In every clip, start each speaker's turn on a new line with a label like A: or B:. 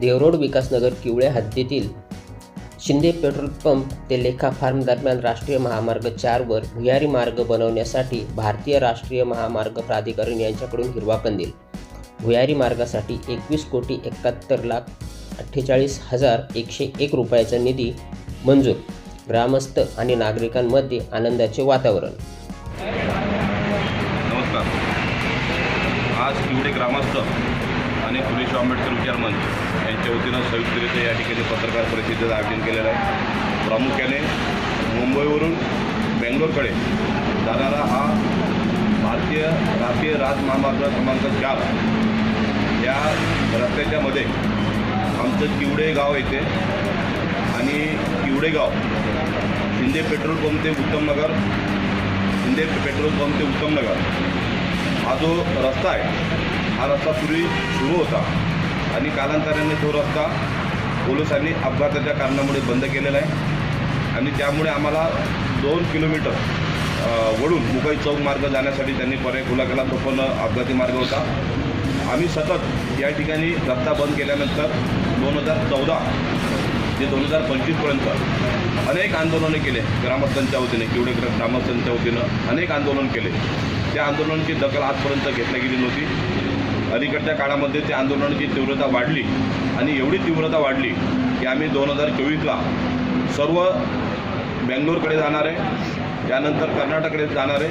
A: देवरोड विकासनगर किवळे हद्दीतील Shinde petrol pump ते लेखा फार्म दरम्यान राष्ट्रीय महामार्ग चारवर भुयारी मार्ग बनवण्यासाठी भारतीय राष्ट्रीय महामार्ग प्राधिकरण यांच्याकडून हिरवा कंदील भुयारी मार्गासाठी एकवीस कोटी एकाहत्तर लाख अठ्ठेचाळीस हजार एकशे एक रुपयाचा निधी मंजूर ग्रामस्थ आणि नागरिकांमध्ये आनंदाचे वातावरण.
B: नमस्कार. आज किवडे ग्रामस्थ आणि फुले शाहू आंबेडकर विचार मंच यांच्या वतीनं संयुक्तरित्या या ठिकाणी पत्रकार परिषदेचं आयोजन केलेलं आहे. प्रामुख्याने मुंबईवरून बेंगलोरकडे जाणारा हा भारतीय राष्ट्रीय राजमहामार्ग क्रमांक चार या रस्त्याच्या मध्ये आमचं किवडे गाव येते आणि किवडे गाव शिंदे पेट्रोल पंप ते उत्तमनगर शिंदे पेट्रोल पंप ते उत्तमनगर हा जो रस्ता आहे हा रस्ता पूर्वी सुरू होता. आणि कालांतराने तो रस्ता पोलिसांनी अपघाताच्या कारणामुळे बंद केलेला आहे. आणि त्यामुळे आम्हाला दोन किलोमीटर वळून मुंबई चौक मार्ग जाण्यासाठी त्यांनी पर्याय खुला केला. तो पण अपघाती मार्ग होता. आम्ही सतत या ठिकाणी रस्ता बंद केल्यानंतर दोन हजार चौदा ते दोन हजार पंचवीसपर्यंत अनेक आंदोलने केले. ग्रामस्थांच्या वतीने किवडे ग्रामस्थांच्या वतीनं अनेक आंदोलन केले. त्या आंदोलनाची दखल आजपर्यंत घेतली गेली नव्हती. अलीकडच्या काळामध्ये त्या आंदोलनाची तीव्रता वाढली आणि एवढी तीव्रता वाढली की आम्ही दोन हजार चोवीसला सर्व बेंगलोरकडे जाणारे त्यानंतर कर्नाटककडे जाणारे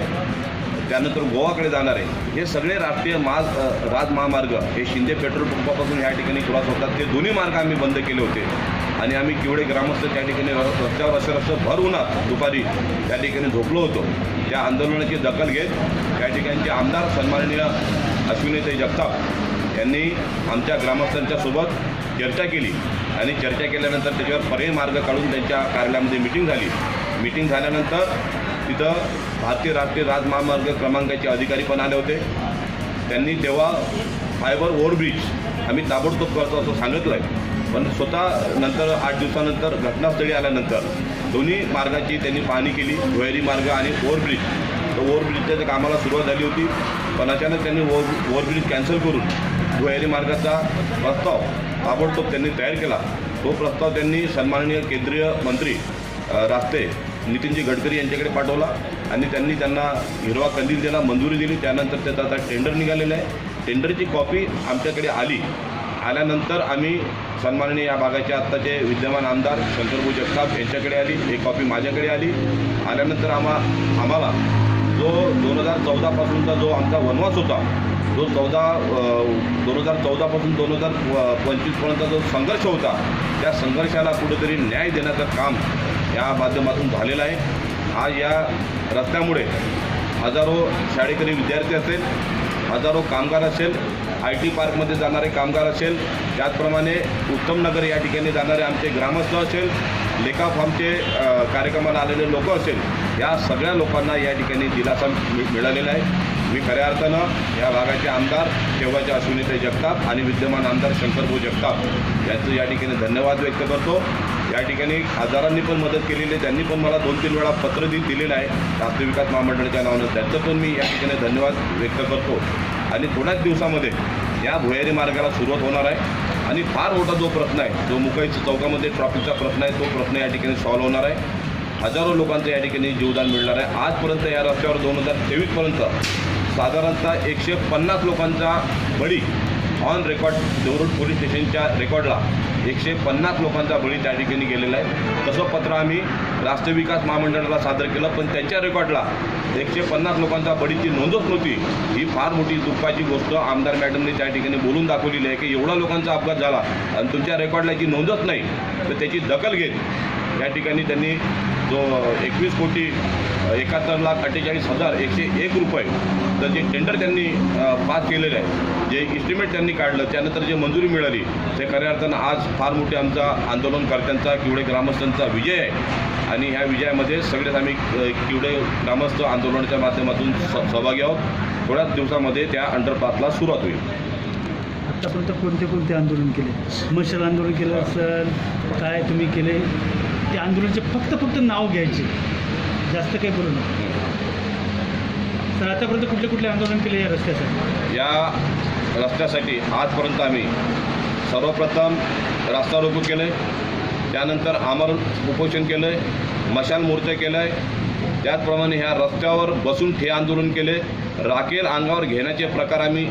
B: त्यानंतर गोवाकडे जाणारे हे सगळे राष्ट्रीय मा राजमहामार्ग हे शिंदे पेट्रोल पंपापासून ह्या ठिकाणी क्रॉस होतात. ते दोन्ही मार्ग आम्ही बंद केले होते. आणि आम्ही किवडे ग्रामस्थ त्या ठिकाणी र- रस्त्यावर असे रस्ते भर उन्हात दुपारी त्या ठिकाणी झोपलो होतो. त्या आंदोलनाची दखल घेत त्या ठिकाणचे आमदार सन्माननीय अश्विनीताई जगताप यांनी आमच्या ग्रामस्थांच्या सोबत चर्चा केली आणि चर्चा केल्यानंतर त्याच्यावर पर्याय मार्ग काढून त्यांच्या कार्यालयामध्ये मिटिंग झाली. मिटिंग झाल्यानंतर तिथं भारतीय राष्ट्रीय राजमहामार्ग क्रमांकाचे अधिकारी पण आले होते. त्यांनी तेव्हा फायबर ओव्हरब्रिज आम्ही ताबडतोब करतो असं सांगितलं आहे पण स्वतः नंतर आठ दिवसानंतर घटनास्थळी आल्यानंतर दोन्ही मार्गाची त्यांनी पाहणी केली. भुयारी मार्ग आणि ओव्हरब्रिज ओव्हरब्रिजच्या कामाला सुरुवात झाली होती पण अचानक त्यांनी ओव्हर ओव्हरब्रिज कॅन्सल करून भुयारी मार्गाचा प्रस्ताव ताबडतोब त्यांनी तयार केला. तो प्रस्ताव त्यांनी सन्माननीय केंद्रीय मंत्री रास्ते नितीनजी गडकरी यांच्याकडे पाठवला आणि त्यांनी त्यांना हिरवा कंदील दिला मंजुरी दिली. त्यानंतर त्याचा आता टेंडर निघालेलं आहे. टेंडरची कॉपी आमच्याकडे आली. आल्यानंतर आम्ही सन्माननीय या भागाचे आत्ताचे विद्यमान आमदार शंकरभाऊ जगताप यांच्याकडे आली. एक कॉपी माझ्याकडे आली. आल्यानंतर आम्हा आम्हाला जो दोन हजार चौदापासूनचा जो आमचा वनवास होता जो चौदा दोन हजार चौदापासून दोन हजार पंचवीसपर्यंतचा जो संघर्ष होता त्या संघर्षाला कुठेतरी न्याय देण्याचं काम या माध्यमातून झालेलं आहे. आज या रस्त्यामुळे हजारो शाळेकरी विद्यार्थी असेल हजारो कामगार असेल आय टी पार्कमध्ये जाणारे कामगार असेल त्याचप्रमाणे उत्तमनगर या ठिकाणी जाणारे आमचे ग्रामस्थ असेल लेखा फार्मचे कार्यक्रमाला आलेले लोक असेल या सगळ्या लोकांना या ठिकाणी दिलासा मिळालेला आहे. मी खऱ्या अर्थानं या भागाचे आमदार तेव्हाचे अश्विनीताई जगताप आणि विद्यमान आमदार शंकरभाऊ जगताप यांचं या ठिकाणी धन्यवाद व्यक्त करतो. या ठिकाणी खासदारांनी पण मदत केलेली आहे. त्यांनी पण मला दोन तीन वेळा पत्र दि दिलेलं आहे. राष्ट्रीय विकास महामंडळाच्या नावानं त्यांचं पण मी या ठिकाणी धन्यवाद व्यक्त करतो. आणि थोड्याच दिवसामध्ये या भुयारी मार्गाला सुरुवात होणार आहे. आणि फार मोठा जो प्रश्न आहे जो मुंबई चौकामध्ये ट्रॉफिकचा प्रश्न आहे तो प्रश्न या ठिकाणी सॉल्व्ह होणार आहे. हजारो लोकांचं या ठिकाणी जीवदान मिळणार आहे. आजपर्यंत या रस्त्यावर दोन हजार तेवीसपर्यंत साधारणतः एकशे पन्नास लोकांचा बळी ऑन रेकॉर्ड देवरुड पोलीस स्टेशनच्या रेकॉर्डला एकशे पन्नास लोकांचा बळी त्या ठिकाणी गेलेला आहे. तसं पत्र आम्ही राष्ट्रीय विकास महामंडळाला सादर केलं पण त्यांच्या रेकॉर्डला एकशे पन्नास लोकांचा बळीची नोंदच नव्हती. ही फार मोठी दुःखाची गोष्ट आमदार मॅडमने त्या ठिकाणी बोलून दाखवलेली आहे की एवढा लोकांचा अपघात झाला आणि तुमच्या रेकॉर्डला याची नोंदच नाही. तर त्याची दखल घेत या ठिकाणी त्यांनी जो एकवीस कोटी एकाहत्तर लाख अठ्ठेचाळीस हजार एकशे एक रुपये तर जे टेंडर त्यांनी पास केलेलं आहे जे इस्टिमेट त्यांनी काढलं त्यानंतर जे मंजुरी मिळाली ते खऱ्या अर्थानं आज फार मोठे आमचा आंदोलनकर्त्यांचा किवडे ग्रामस्थांचा विजय आहे. आणि ह्या विजयामध्ये सगळेच आम्ही किवडे ग्रामस्थ आंदोलनाच्या माध्यमातून स- सहभागी आहोत. थोड्याच दिवसामध्ये त्या अंडरपासला सुरुवात होईल.
C: आत्तापर्यंत कोणते कोणते आंदोलन केले? मशाल आंदोलन केलं असेल काय तुम्ही केले? ते आंदोलनाचे फक्त फक्त नाव घ्यायचे. जास्त काही बोलू नका. तर आतापर्यंत कुठले कुठले आंदोलन केले या रस्त्यासाठी?
B: या रस्त्यासाठी आजपर्यंत आम्ही सर्वप्रथम रास्ता रोको केलं आहे त्यानंतर आमर उपोषण केलं आहे मशाल मोर्चा केला आहे त्याचप्रमाणे ह्या रस्त्यावर बसून ठे आंदोलन केले राखेल अंगावर घेण्याचे प्रकार आम्ही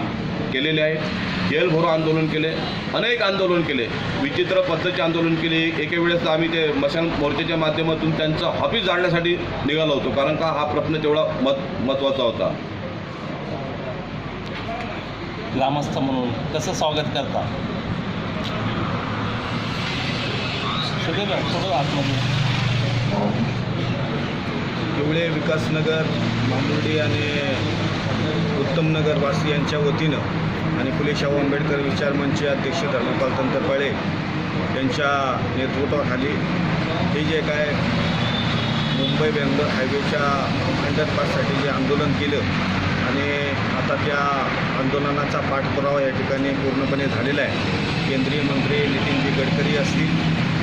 B: केलेले आहे जेल भरो आंदोलन केले अनेक आंदोलन केले. विचित्र पद्धतीचे आंदोलन केले. एके वेळेस आम्ही ते मशाल मोर्चाच्या माध्यमातून त्यांचं ऑफिस जाळण्यासाठी निघालो होतो. कारण का? हा प्रश्न तेवढा मत महत्त्वाचा होता.
D: ग्रामस्थ म्हणून कसं स्वागत करता? थोडं आतमध्ये.
E: पिवळे विकासनगर मामुर्डी आणि उत्तमनगर वासी यांच्या वतीनं आणि फुले शाहू आंबेडकर विचार मंचचे अध्यक्ष धर्मपाल तंत्रपाळे यांच्या नेतृत्वाखाली हे जे काय मुंबई बेंगलोर हायवेच्या अंडरपाससाठी जे आंदोलन केलं आणि आता त्या आंदोलनाचा पाठपुरावा या ठिकाणी पूर्णपणे झालेला आहे. केंद्रीय मंत्री नितीनजी गडकरी असतील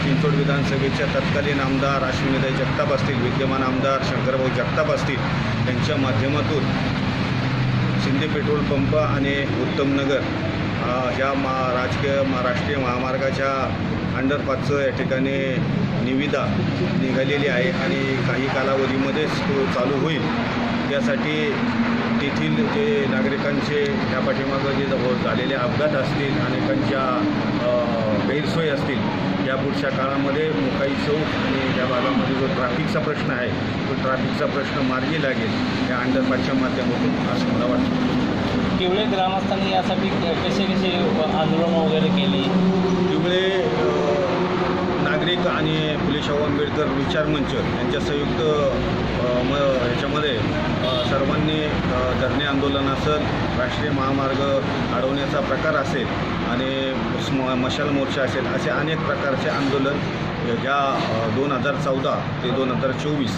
E: चिंचवड विधानसभेच्या तत्कालीन आमदार अश्विनीताई जगताप असतील विद्यमान आमदार शंकरभाऊ जगताप असतील यांच्या माध्यमातून शिंदे पेट्रोल पंप आणि उत्तमनगर ह्या मा राजकीय महाराष्ट्रीय महामार्गाच्या अंडरपासचं या ठिकाणी निविदा निघालेली आहे आणि काही कालावधीमध्येच तो चालू होईल. त्यासाठी तेथील जे नागरिकांचे या पाठीमागं जे झालेले अपघात असतील अनेकांच्या गैरसोयी असतील या पुढच्या काळामध्ये मुकाई चौक आणि या भागामध्ये जो ट्रॅफिकचा प्रश्न आहे तो ट्रॅफिकचा प्रश्न मार्गी लागेल या अंडरपासच्या माध्यमातून असं मला वाटतं.
D: केवळे ग्रामस्थांनी यासाठी कसे कसे आंदोलन वगैरे केली?
E: पिवळे अ, नागरिक आणि फुले शाहू आंबेडकर विचार मंच यांच्या संयुक्त म ह्याच्यामध्ये धरणे आंदोलन असेल राष्ट्रीय महामार्ग अडवण्याचा प्रकार असेल आणि स्म मशाल मोर्चा असेल असे अनेक प्रकारचे आंदोलन ज्या दोन हजार चौदा ते दोन हजार चोवीस